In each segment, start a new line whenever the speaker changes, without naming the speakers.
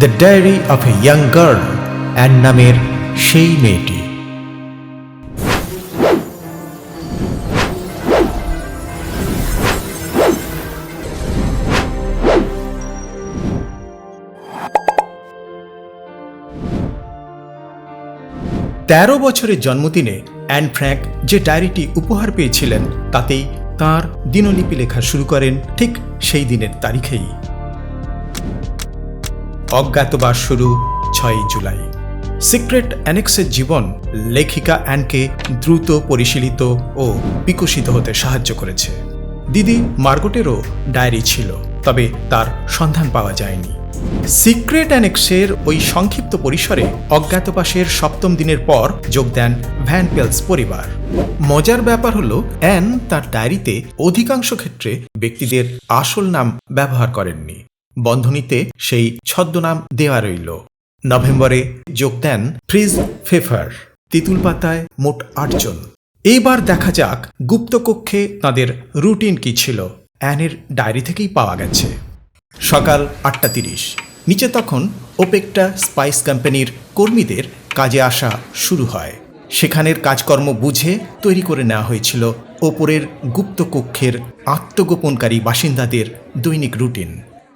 The diary of a young girl Anne নামের সেই মেয়েটি। তেরো বছরের জন্মদিনে অ্যান ফ্র্যাঙ্ক যে ডায়েরিটি উপহার পেয়েছিলেন, তাতেই তার দিনলিপি লেখা শুরু করেন ঠিক সেই দিনের তারিখেই। অজ্ঞাতবাস শুরু ছয়ই জুলাই। সিক্রেট অ্যানেক্সের জীবন লেখিকা অ্যানকে দ্রুত পরিশীলিত ও বিকশিত হতে সাহায্য করেছে। দিদি মার্গটেরও ডায়েরি ছিল, তবে তার সন্ধান পাওয়া যায়নি। সিক্রেট অ্যানেক্সের ওই সংক্ষিপ্ত পরিসরে অজ্ঞাতবাসের সপ্তম দিনের পর যোগ দেন ভ্যান পেলস পরিবার। মজার ব্যাপার হলো, অ্যান তার ডায়েরিতে অধিকাংশ ক্ষেত্রে ব্যক্তিদের আসল নাম ব্যবহার করেননি। বন্ধনীতে সেই ছদ্মনাম দেওয়া রইল। নভেম্বরে যোগ দেন ফ্রিজ ফেফার, তিতুল পাতায় মোট আটজন এইবার দেখা যাক গুপ্তকক্ষে তাদের রুটিন কি ছিল। অ্যানের ডায়েরি থেকেই পাওয়া গেছে। সকাল আটটা তিরিশ। নিচে তখন ওপেকটা স্পাইস কোম্পানির কর্মীদের কাজে আসা শুরু হয়। সেখানের কাজকর্ম বুঝে তৈরি করে নেওয়া হয়েছিল ওপরের গুপ্তকক্ষের আত্মগোপনকারী বাসিন্দাদের দৈনিক রুটিন।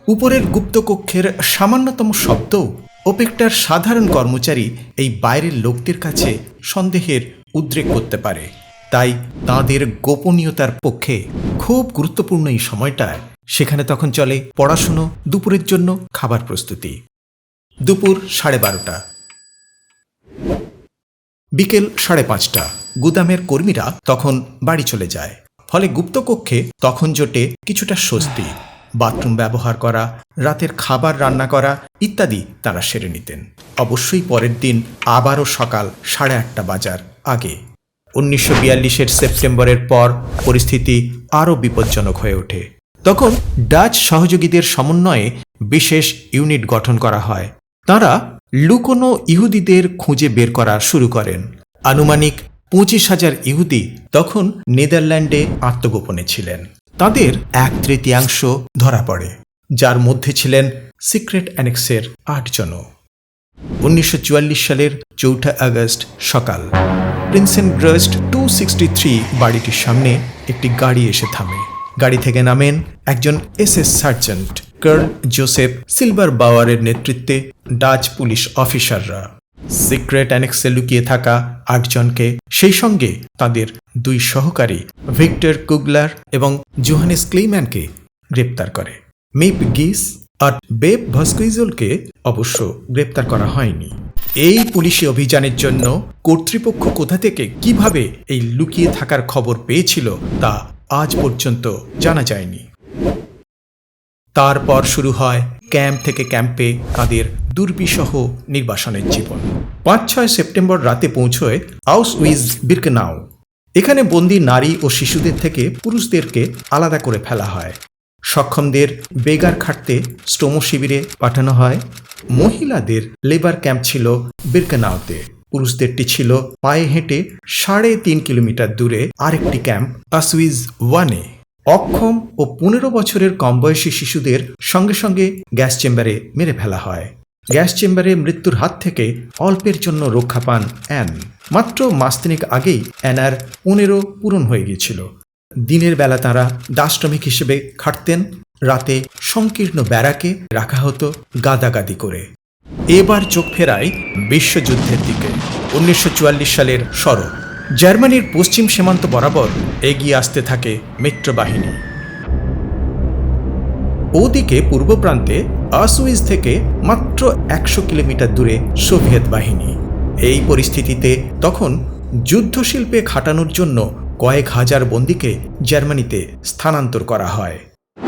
উপরের গুপ্তকক্ষের সামান্যতম শব্দও ওপেকটার সাধারণ কর্মচারী এই বাইরের লোকদের কাছে সন্দেহের উদ্রেক করতে পারে। তাই তাদের গোপনীয়তার পক্ষে খুব গুরুত্বপূর্ণ এই সময়টায় সেখানে তখন চলে পড়াশুনো, দুপুরের জন্য খাবার প্রস্তুতি। দুপুর সাড়ে বারোটা। বিকেল সাড়ে পাঁচটা। গুদামের কর্মীরা তখন বাড়ি চলে যায়। ফলে গুপ্তকক্ষে তখন জোটে কিছুটা স্বস্তি। বাথরুম ব্যবহার করা, রাতের খাবার রান্না করা ইত্যাদি তারা সেরে নিতেন। অবশ্যই পরের দিন আবারও সকাল সাড়ে আটটা বাজার আগে। উনিশশো বিয়াল্লিশের সেপ্টেম্বরের পর পরিস্থিতি আরও বিপজ্জনক হয়ে ওঠে। তখন ডাচ সহযোগীদের সমন্বয়ে বিশেষ ইউনিট গঠন করা হয়। তারা লুকোনো ইহুদিদের খুঁজে বের করা শুরু করেন। আনুমানিক পঁচিশ হাজার ইহুদি তখন নেদারল্যান্ডে আত্মগোপনে ছিলেন। তাদের এক তৃতীয়াংশ ধরা পড়ে, যার মধ্যে ছিলেন সিক্রেট অ্যানেক্সের আটজনও। উনিশশো সালের চৌঠা আগস্ট সকাল Prinsengracht two sixty three বাড়িটির সামনে একটি গাড়ি এসে থামে। গাড়ি থেকে নামেন একজন S S sergeant, Karl Josef silver বাওয়ারের নেতৃত্বে ডাচ পুলিশ অফিসাররা। সিক্রেট অ্যানেক্সে লুকিয়ে থাকা আটজনকে, সেই সঙ্গে তাদের দুই সহকারী, ভিক্টর কুগলার এবং জোহানেস ক্লেইম্যানকে গ্রেপ্তার করে। মিপ গিস আর বেব ভস্কুইজলকে অবশ্য গ্রেপ্তার করা হয়নি। এই পুলিশি অভিযানের জন্য কর্তৃপক্ষ কোথা থেকে কীভাবে এই লুকিয়ে থাকার খবর পেয়েছিল তা আজ পর্যন্ত জানা যায়নি। তারপর শুরু হয় ক্যাম্প থেকে ক্যাম্পে তাদের দুর্বিষহ নির্বাসনের জীবন। পাঁচ ছয় সেপ্টেম্বর রাতে পৌঁছয় আউস উইজ বিরকেনাও। এখানে বন্দি নারী ও শিশুদের থেকে পুরুষদেরকে আলাদা করে ফেলা হয়। সক্ষমদের বেগার খাটতে স্টোমো শিবিরে পাঠানো হয়। মহিলাদের লেবার ক্যাম্প ছিল বিরকেনাওতে। পুরুষদেরটি ছিল পায়ে হেঁটে সাড়ে তিন কিলোমিটার দূরে আরেকটি ক্যাম্প আসুইজ ওয়ানে। অক্ষম ও পনেরো বছরের কম বয়সী শিশুদের সঙ্গে সঙ্গে গ্যাস চেম্বারে মেরে ফেলা হয়। গ্যাস চেম্বারে মৃত্যুর হাত থেকে অল্পের জন্য রক্ষা পান অ্যান। মাত্র মাসতিনিক আগেই অ্যানার পনেরো পূরণ হয়ে গিয়েছিল। দিনের বেলা তাঁরা দাশ্রমিক হিসেবে খাটতেন, রাতে সংকীর্ণ ব্যারাকে রাখা হতো গাদাগাদি করে। এবার চোখ ফেরায় বিশ্বযুদ্ধের দিকে, উনিশশো চুয়াল্লিশ সালের শরৎ জার্মানির পশ্চিম সীমান্ত বরাবর এগিয়ে আসতে থাকে মিত্রবাহিনী। ওদিকে পূর্ব প্রান্তে আসুইজ থেকে মাত্র একশো কিলোমিটার দূরে সোভিয়েত বাহিনী। এই পরিস্থিতিতে তখন যুদ্ধশিল্পে খাটানোর জন্য কয়েক হাজার বন্দীকে জার্মানিতে স্থানান্তর করা হয়।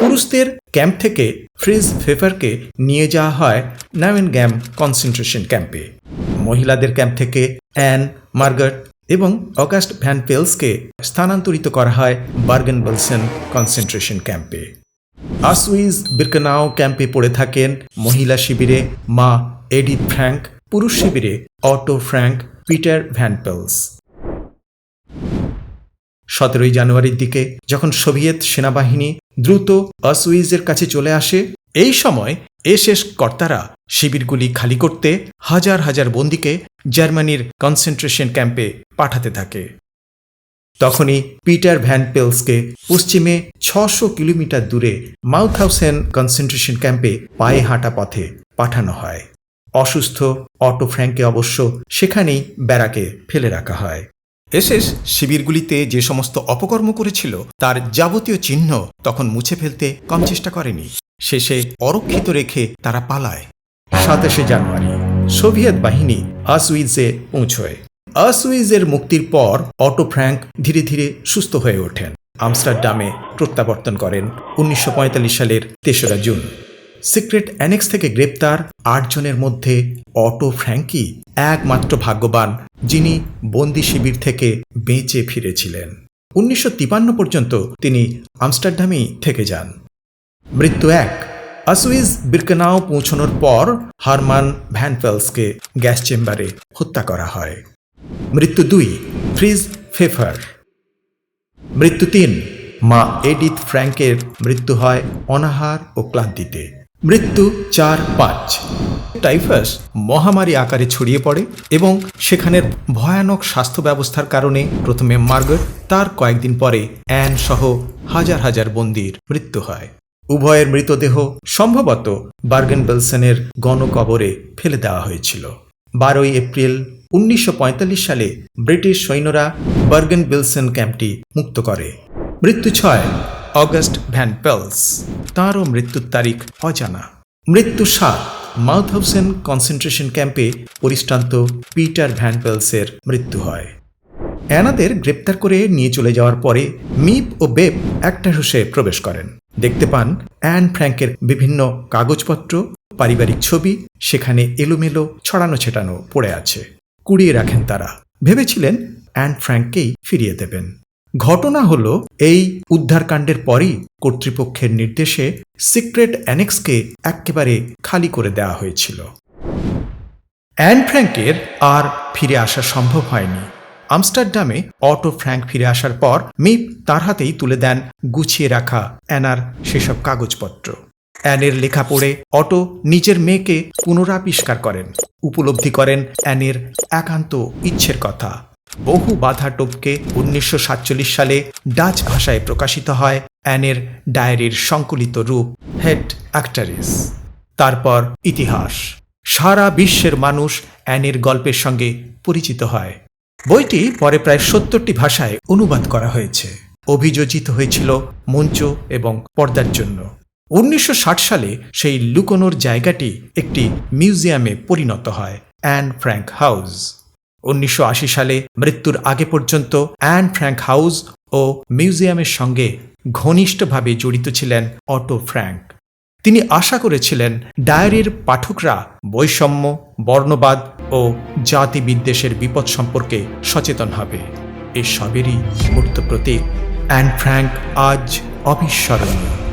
পুরুষদের ক্যাম্প থেকে ফ্রিজ ফেফারকে নিয়ে যাওয়া হয় গ্যাম কনসেন্ট্রেশন ক্যাম্পে। মহিলাদের ক্যাম্প থেকে অ্যান, মার্গার্ট এবং অগাস্ট ভ্যান পেলসকে স্থানান্তরিত করা হয় বার্গেন বলসেন কনসেন্ট্রেশন ক্যাম্পে। আসুইজ বিরকানাও ক্যাম্পে পড়ে থাকেন মহিলা শিবিরে মা এডিথ ফ্র্যাঙ্ক, পুরুষ শিবিরে অটো ফ্র্যাঙ্ক, পিটার ভ্যানপেলস সতেরোই জানুয়ারির দিকে যখন সোভিয়েত সেনাবাহিনী দ্রুত আসুইজের কাছে চলে আসে, এই সময় এশেষ কর্তারা শিবিরগুলি খালি করতে হাজার হাজার বন্দীকে জার্মানির কনসেন্ট্রেশন ক্যাম্পে পাঠাতে থাকে। তখনই পিটার ভ্যান পেলসকে পশ্চিমে ছশো কিলোমিটার দূরে মাউথহাউসেন কনসেন্ট্রেশন ক্যাম্পে পায়ে হাঁটা পথে পাঠানো হয়। অসুস্থ অটো ফ্র্যাঙ্ককে অবশ্য সেখানেই ব্যারাকে ফেলে রাখা হয়। এসেস শিবিরগুলিতে যে সমস্ত অপকর্ম করেছিল, তার যাবতীয় চিহ্ন তখন মুছে ফেলতে কম চেষ্টা করেনি। শেষে অরক্ষিত রেখে তারা পালায়। সাতাশে জানুয়ারি সোভিয়েত বাহিনী আসউইজে পৌঁছয়। আসউইজের মুক্তির পর অটো ফ্র্যাঙ্ক ধীরে ধীরে সুস্থ হয়ে ওঠেন। আমস্টারডামে প্রত্যাবর্তন করেন উনিশশো পঁয়তাল্লিশ সালের তেসরা জুন। সিক্রেট অ্যানেক্স থেকে গ্রেপ্তার আটজনের মধ্যে অটো ফ্র্যাঙ্কি একমাত্র ভাগ্যবান, যিনি বন্দি শিবির থেকে বেঁচে ফিরেছিলেন। উনিশশো পর্যন্ত তিনি আমস্টারডামেই থেকে যান। মৃত্যু এক। আসুইজ বিরকেনাও পৌঁছানোর পর হারমান ভ্যানফেলসকে গ্যাস চেম্বারে হত্যা করা হয়। মৃত্যু দুই, ফ্রিজ ফেফার। মৃত্যু তিন, মা এডিথ ফ্র্যাঙ্কের মৃত্যু হয় অনাহার ও ক্লান্তিতে। মৃত্যু চার, পাঁচ। টাইফাস মহামারী আকারে ছড়িয়ে পড়ে এবং সেখানের ভয়ানক স্বাস্থ্য ব্যবস্থার কারণে প্রথমে মার্গট তার কয়েকদিন পরে অ্যান সহ হাজার হাজার বন্দির মৃত্যু হয়। উভয়ের মৃতদেহ সম্ভবত বার্গেন বেলসেনের গণকবরে ফেলে দেওয়া হয়েছিল। বারোই এপ্রিল উনিশশো পঁয়তাল্লিশ সালে ব্রিটিশ সৈন্যরা বার্গেন বিলসেন ক্যাম্পটি মুক্ত করে। মৃত্যু ছয়, অগস্ট ভ্যান পেলস। তাঁরও মৃত্যুর তারিখ অজানা। মৃত্যু সাত মাউথ মাউথহাউসেন কনসেন্ট্রেশন ক্যাম্পে পরিশ্রান্ত পিটার ভ্যান পেলসের মৃত্যু হয়। অ্যানাদের গ্রেপ্তার করে নিয়ে চলে যাওয়ার পরে মিপ ও বেব একটা হুসে প্রবেশ করেন। দেখতে পান অ্যান ফ্র্যাঙ্কের বিভিন্ন কাগজপত্র, পারিবারিক ছবি, সেখানে এলোমেলো ছড়ানো ছেটানো পড়ে আছে। কুড়িয়ে রাখেন তারা। ভেবেছিলেন অ্যান্ড ফ্র্যাঙ্ককেই ফিরিয়ে দেবেন। ঘটনা হল, এই উদ্ধারকাণ্ডের পরই কর্তৃপক্ষের নির্দেশে সিক্রেট অ্যানেক্সকে একেবারে খালি করে দেওয়া হয়েছিল। অ্যান ফ্র্যাঙ্কের আর ফিরে আসা সম্ভব হয়নি। আমস্টারডামে অটো ফ্র্যাঙ্ক ফিরে আসার পর মিপ তার হাতেই তুলে দেন গুছিয়ে রাখা অ্যানার সেসব কাগজপত্র। অ্যানের লেখা পড়ে অটো নিজের মেয়েকে পুনরাবিষ্কার করেন। উপলব্ধি করেন অ্যানের একান্ত ইচ্ছের কথা। বহু বাধা টপকে উনিশশো সালে ডাচ ভাষায় প্রকাশিত হয় অ্যানের ডায়েরির সংকলিত রূপ হেড অ্যাক্টারিস। তারপর ইতিহাস। সারা বিশ্বের মানুষ অ্যানের গল্পের সঙ্গে পরিচিত হয়। বইটি পরে প্রায় সত্তরটি ভাষায় অনুবাদ করা হয়েছে। অভিযোজিত হয়েছিল মঞ্চ এবং পর্দার জন্য। উনিশশো ষাট সালে সেই লুকোনোর জায়গাটি একটি মিউজিয়ামে পরিণত হয়, অ্যান ফ্র্যাঙ্ক হাউস। উনিশশো আশি সালে মৃত্যুর আগে পর্যন্ত অ্যান ফ্র্যাঙ্ক হাউস ও মিউজিয়ামের সঙ্গে ঘনিষ্ঠভাবে জড়িত ছিলেন অটো ফ্র্যাঙ্ক। তিনি আশা করেছিলেন ডায়েরির পাঠকরা বৈষম্য, বর্ণবাদ ও জাতি বিদ্বেষের বিপদ সম্পর্কে সচেতন হবে। এ সবেরই মূর্ত প্রতীক অ্যান ফ্র্যাঙ্ক আজ অবিস্মরণীয়।